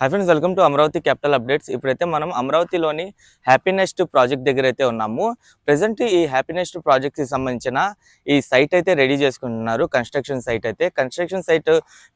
Hi friends welcome to Amaravati capital updates. ఇప్పుడైతే మనం అమరావతిలోని హ్యాపీనెస్ట్ ప్రాజెక్ట్ దగ్గర అయితే ఉన్నాము. ప్రజెంట్ ఈ హ్యాపీనెస్ట్ ప్రాజెక్ట్కి సంబంధించిన ఈ సైట్ అయితే రెడీ చేసుకుంటున్నారు. కన్స్ట్రక్షన్ సైట్ అయితే. కన్స్ట్రక్షన్ సైట్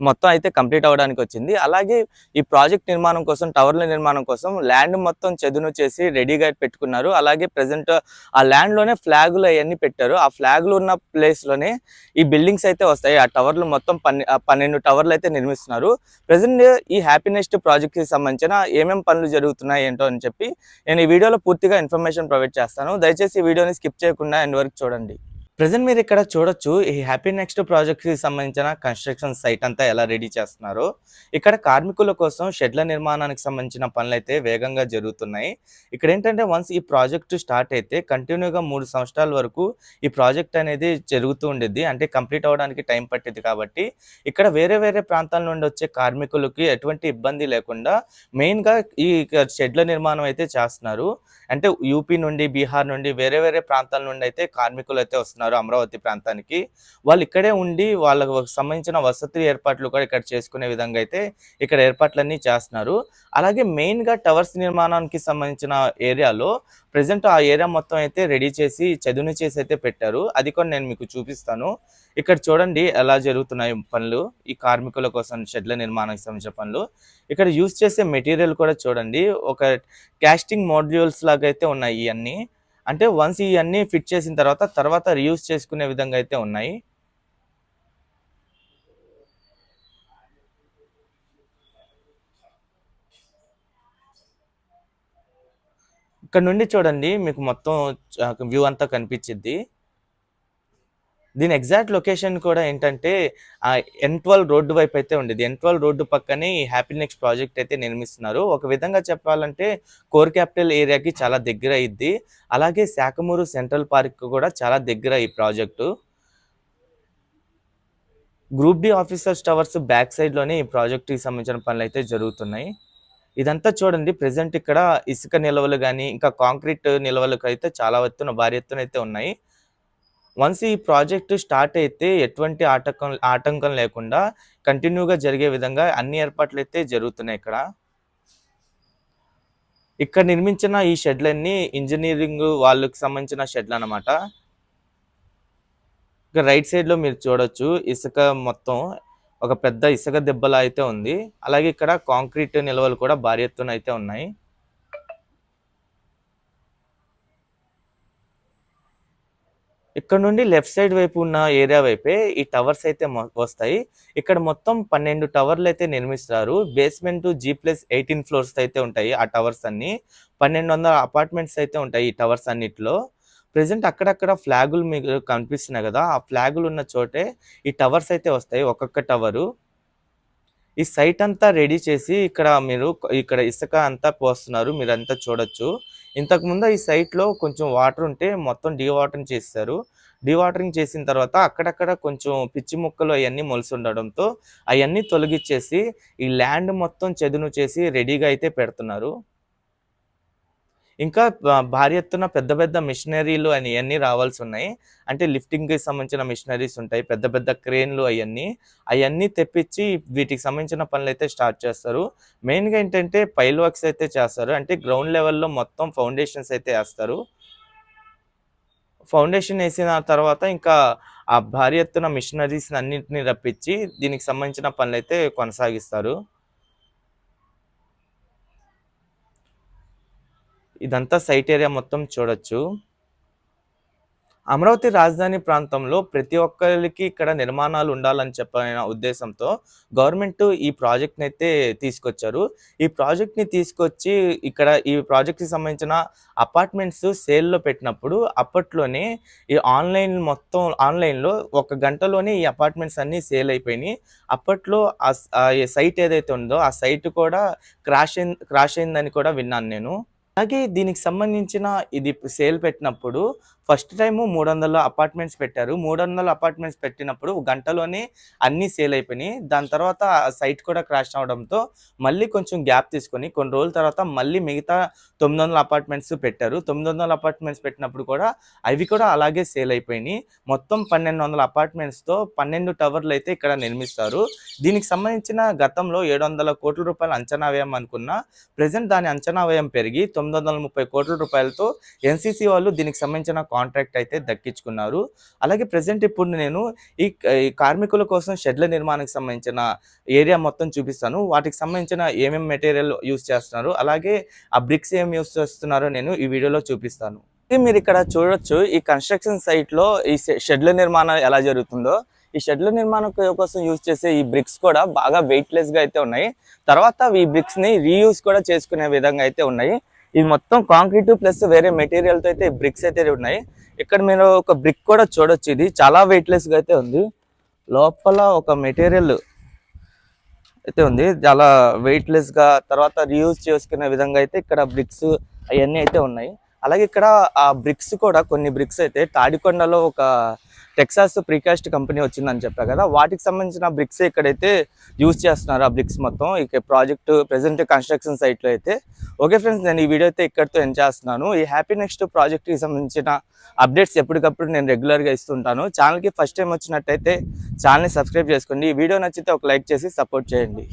మొత్తం అయితే కంప్లీట్ అవ్వడానికి వచ్చింది. అలాగే ఈ ప్రాజెక్ట్ నిర్మాణం కోసం టవర్ల నిర్మాణం కోసం ల్యాండ్ మొత్తం చదును చేసి రెడీగా పెట్టుకున్నారు. అలాగే ప్రజెంట్ ఆ ల్యాండ్లోనే ఫ్లాగులు అవన్నీ పెట్టారు. ఆ ఫ్లాగులు ఉన్న ప్లేస్లోనే ఈ బిల్డింగ్స్ అయితే వస్తాయి. ఆ టవర్లు మొత్తం పన్నె పన్నెండు టవర్లు అయితే నిర్మిస్తున్నారు. ప్రజెంట్ ఈ హ్యాపీనెస్ట్ ప్రాజెక్ట్కి సంబంధించిన ఏమేమి పనులు జరుగుతున్నాయి ఏంటో అని చెప్పి నేను ఈ వీడియోలో పూర్తిగా ఇన్ఫర్మేషన్ ప్రొవైడ్ చేస్తాను. దయచేసి ఈ వీడియోని స్కిప్ చేయకుండా ఎండ్ వరకు చూడండి. ప్రజెంట్ మీరు ఇక్కడ చూడొచ్చు ఈ హ్యాపీ నెక్స్ట్ ప్రాజెక్ట్కి సంబంధించిన కన్స్ట్రక్షన్ సైట్ అంతా ఎలా రెడీ చేస్తున్నారు. ఇక్కడ కార్మికుల కోసం షెడ్ల నిర్మాణానికి సంబంధించిన పనులు అయితే వేగంగా జరుగుతున్నాయి. ఇక్కడ ఏంటంటే వన్స్ ఈ ప్రాజెక్ట్ స్టార్ట్ అయితే కంటిన్యూగా మూడు సంవత్సరాల వరకు ఈ ప్రాజెక్ట్ అనేది జరుగుతూ ఉండేది అంటే కంప్లీట్ అవ్వడానికి టైం పట్టింది కాబట్టి ఇక్కడ వేరే వేరే ప్రాంతాల నుండి వచ్చే కార్మికులకి ఎటువంటి ఇబ్బంది లేకుండా మెయిన్గా ఈ షెడ్ల నిర్మాణం అయితే చేస్తున్నారు. అంటే యూపీ నుండి బీహార్ నుండి వేరే వేరే ప్రాంతాల నుండి అయితే కార్మికులు అయితే వస్తున్నారు అమరావతి ప్రాంతానికి. వాళ్ళు ఇక్కడే ఉండి వాళ్ళకు సంబంధించిన వసతి ఏర్పాట్లు కూడా ఇక్కడ చేసుకునే విధంగా అయితే ఇక్కడ ఏర్పాట్లన్నీ చేస్తున్నారు. అలాగే మెయిన్గా టవర్స్ నిర్మాణానికి సంబంధించిన ఏరియాలో ప్రజెంట్ ఆ ఏరియా మొత్తం అయితే రెడీ చేసి చదును చేసి అయితే పెట్టారు. అది కూడా నేను మీకు చూపిస్తాను. ఇక్కడ చూడండి ఎలా జరుగుతున్నాయి పనులు ఈ కార్మికుల కోసం షెడ్ల నిర్మాణానికి సంబంధించిన పనులు. ఇక్కడ యూజ్ చేసే మెటీరియల్ కూడా చూడండి. ఒక క్యాస్టింగ్ మోడ్యూల్స్ లాగా అయితే ఉన్నాయి ఇవన్నీ అంటే వన్స్ ఇవన్నీ ఫిట్ చేసిన తర్వాత తర్వాత రీయూజ్ చేసుకునే విధంగా అయితే ఉన్నాయి. ఇక్కడ నుండి చూడండి మీకు మొత్తం వ్యూ అంతా కనిపించింది దీని ఎగ్జాక్ట్ లొకేషన్ కూడా ఏంటంటే ఆ ఎన్ ట్వెల్వ్ రోడ్డు వైపు అయితే ఉండేది. ఎన్ ట్వెల్వ్ రోడ్డు పక్కనే ఈ హ్యాపీ నెక్స్ట్ ప్రాజెక్ట్ అయితే నిర్మిస్తున్నారు. ఒక విధంగా చెప్పాలంటే కోర్ క్యాపిటల్ ఏరియాకి చాలా దగ్గర అయింది అలాగే శాఖమూరు సెంట్రల్ పార్క్ కూడా చాలా దగ్గర ఈ project group D officers towers back సైడ్లోనే ఈ ప్రాజెక్టుకి సంబంధించిన పనులు అయితే జరుగుతున్నాయి. ఇదంతా చూడండి ప్రజెంట్ ఇక్కడ ఇసుక నిల్వలు కానీ ఇంకా కాంక్రీట్ నిల్వలకు అయితే చాలా ఎత్తున భారీ ఎత్తున అయితే ఉన్నాయి. వన్స్ ఈ ప్రాజెక్ట్ స్టార్ట్ అయితే ఎటువంటి ఆటంకం ఆటంకం లేకుండా కంటిన్యూగా జరిగే విధంగా అన్ని ఏర్పాట్లు అయితే జరుగుతున్నాయి ఇక్కడ. ఇక్కడ నిర్మించిన ఈ షెడ్లన్నీ ఇంజనీరింగ్ వాళ్ళకి సంబంధించిన షెడ్లు అన్నమాట. ఇక రైట్ సైడ్లో మీరు చూడొచ్చు ఇసుక మొత్తం ఒక పెద్ద ఇసుక దెబ్బలా అయితే ఉంది. అలాగే ఇక్కడ కాంక్రీట్ నిల్వలు కూడా భారీ ఎత్తున అయితే ఉన్నాయి. ఇక్కడ నుండి లెఫ్ట్ సైడ్ వైపు ఉన్న ఏరియా వైపే ఈ టవర్స్ అయితే వస్తాయి. ఇక్కడ మొత్తం పన్నెండు టవర్లు అయితే నిర్మిస్తారు. Basement G plus eighteen floors అయితే ఉంటాయి ఆ టవర్స్ అన్ని. పన్నెండు వందల అపార్ట్మెంట్స్ అయితే ఉంటాయి ఈ టవర్స్ అన్నిటిలో. ప్రజెంట్ అక్కడక్కడ ఫ్లాగులు మీకు కనిపిస్తున్నాయి కదా ఆ ఫ్లాగులు ఉన్న చోటే ఈ టవర్స్ అయితే వస్తాయి ఒక్కొక్క టవరు. ఈ సైట్ అంతా రెడీ చేసి ఇక్కడ మీరు ఇక్కడ ఇసుక అంతా పోస్తున్నారు మీరు అంతా చూడొచ్చు. ఇంతకుముందు ఈ సైట్లో కొంచెం వాటర్ ఉంటే మొత్తం డీవాటరింగ్ చేస్తారు. డీవాటరింగ్ చేసిన తర్వాత అక్కడక్కడ కొంచెం పిచ్చి ముక్కలు అవన్నీ మొలిసి ఉండడంతో అవన్నీ తొలగించేసి ఈ ల్యాండ్ మొత్తం చదును చేసి రెడీగా అయితే పెడుతున్నారు. ఇంకా భారీ ఎత్తున పెద్ద పెద్ద మిషనరీలు అని ఇవన్నీ రావాల్సి ఉన్నాయి అంటే లిఫ్టింగ్కి సంబంధించిన మిషనరీస్ ఉంటాయి పెద్ద పెద్ద క్రేన్లు అవన్నీ అవన్నీ తెప్పించి వీటికి సంబంధించిన పనులు అయితే స్టార్ట్ చేస్తారు. మెయిన్గా ఏంటంటే పైల్ వర్క్స్ అయితే చేస్తారు. అంటే గ్రౌండ్ లెవెల్లో మొత్తం ఫౌండేషన్స్ అయితే వేస్తారు ఫౌండేషన్ వేసిన తర్వాత ఇంకా ఆ భారీ ఎత్తున మిషనరీస్ని అన్నింటినీ రప్పించి దీనికి సంబంధించిన పనులు అయితే కొనసాగిస్తారు. ఇదంతా సైట్ ఏరియా మొత్తం చూడొచ్చు. అమరావతి రాజధాని ప్రాంతంలో ప్రతి ఒక్కరికి ఇక్కడ నిర్మాణాలు ఉండాలని చెప్పిన ఉద్దేశంతో గవర్నమెంట్ ఈ ప్రాజెక్ట్ని అయితే తీసుకొచ్చారు. ఈ ప్రాజెక్ట్ని తీసుకొచ్చి ఇక్కడ ఈ ప్రాజెక్ట్కి సంబంధించిన అపార్ట్మెంట్స్ సేల్లో పెట్టినప్పుడు అప్పట్లోనే ఈ ఆన్లైన్ మొత్తం ఆన్లైన్లో ఒక గంటలోనే ఈ అపార్ట్మెంట్స్ అన్నీ సేల్ అయిపోయినాయి. అప్పట్లో ఆ సైట్ ఏదైతే ఉందో ఆ సైట్ కూడా క్రాష్ అయింది క్రాష్ అయిందని కూడా విన్నాను నేను. అలాగే దీనికి సంబంధించిన ఇది సేల్ పెట్టినప్పుడు ఫస్ట్ టైము మూడు వందల అపార్ట్మెంట్స్ పెట్టారు. మూడు వందల అపార్ట్మెంట్స్ పెట్టినప్పుడు గంటలోనే అన్నీ సేల్ అయిపోయినాయి. దాని తర్వాత సైట్ కూడా క్రాష్ అవడంతో మళ్ళీ కొంచెం గ్యాప్ తీసుకొని కొన్ని రోజుల తర్వాత మళ్ళీ మిగతా తొమ్మిది వందల అపార్ట్మెంట్స్ పెట్టారు. తొమ్మిది వందల అపార్ట్మెంట్స్ పెట్టినప్పుడు కూడా అవి కూడా అలాగే సేల్ అయిపోయినాయి. మొత్తం పన్నెండు వందల అపార్ట్మెంట్స్తో పన్నెండు టవర్లు అయితే ఇక్కడ నిర్మిస్తారు. దీనికి సంబంధించిన గతంలో ఏడు వందల కోట్ల రూపాయల అంచనా వ్యయం అనుకున్న ప్రజెంట్ దాని అంచనా వ్యయం పెరిగి తొమ్మిది వందల ముప్పై కోట్ల రూపాయలతో ఎన్సీసీ వాళ్ళు దీనికి సంబంధించిన కాంట్రాక్ట్ అయితే దక్కించుకున్నారు. అలాగే ప్రజెంట్ ఇప్పుడు నేను ఈ కార్మికుల కోసం షెడ్ల నిర్మాణానికి సంబంధించిన ఏరియా మొత్తం చూపిస్తాను. వాటికి సంబంధించిన ఏమేమి మెటీరియల్ యూస్ చేస్తున్నారు అలాగే ఆ బ్రిక్స్ ఏం యూస్ చేస్తున్నారో నేను ఈ వీడియోలో చూపిస్తాను. ఇది మీరు ఇక్కడ చూడొచ్చు. ఈ కన్స్ట్రక్షన్ సైట్లో ఈ షెడ్ల నిర్మాణం ఎలా జరుగుతుందో. ఈ షెడ్ల నిర్మాణం కోసం యూజ్ చేసే ఈ బ్రిక్స్ కూడా బాగా వెయిట్ లెస్ అయితే ఉన్నాయి. తర్వాత ఈ బ్రిక్స్ని రీయూజ్ కూడా చేసుకునే విధంగా అయితే ఉన్నాయి. ఇది మొత్తం కాంక్రీట్ ప్లస్ వేరే మెటీరియల్తో అయితే బ్రిక్స్ అయితే ఉన్నాయి. ఇక్కడ మీరు ఒక బ్రిక్ కూడా చూడొచ్చు. ఇది చాలా వెయిట్లెస్గా గా అయితే ఉంది. లోపల ఒక మెటీరియల్ అయితే ఉంది. చాలా వెయిట్లెస్గా తర్వాత రీయూజ్ చేసుకునే విధంగా అయితే ఇక్కడ బ్రిక్స్ అవన్నీ అయితే ఉన్నాయి. అలాగే ఇక్కడ ఆ బ్రిక్స్ కూడా కొన్ని బ్రిక్స్ అయితే తాడికొండలో ఒక టెక్సాస్ ప్రీకాస్ట్ కంపెనీ వచ్చిందని చెప్పా కదా వాటికి సంబంధించిన బ్రిక్స్ ఇక్కడైతే యూజ్ చేస్తున్నారు ఆ బ్రిక్స్ మొత్తం ఇక ప్రాజెక్ట్ ప్రజెంట్ కన్స్ట్రక్షన్ సైట్లో అయితే. ఓకే ఫ్రెండ్స్ నేను ఈ వీడియో అయితే ఇక్కడితో ఎండ్ చేస్తున్నాను. ఈ హ్యాపీ నెక్స్ట్ ప్రాజెక్ట్కి సంబంధించిన అప్డేట్స్ ఎప్పటికప్పుడు నేను రెగ్యులర్గా ఇస్తుంటాను. ఛానల్కి ఫస్ట్ టైం వచ్చినట్టయితే ఛానల్ని సబ్స్క్రైబ్ చేసుకోండి. ఈ వీడియో నచ్చితే ఒక లైక్ చేసి సపోర్ట్ చేయండి.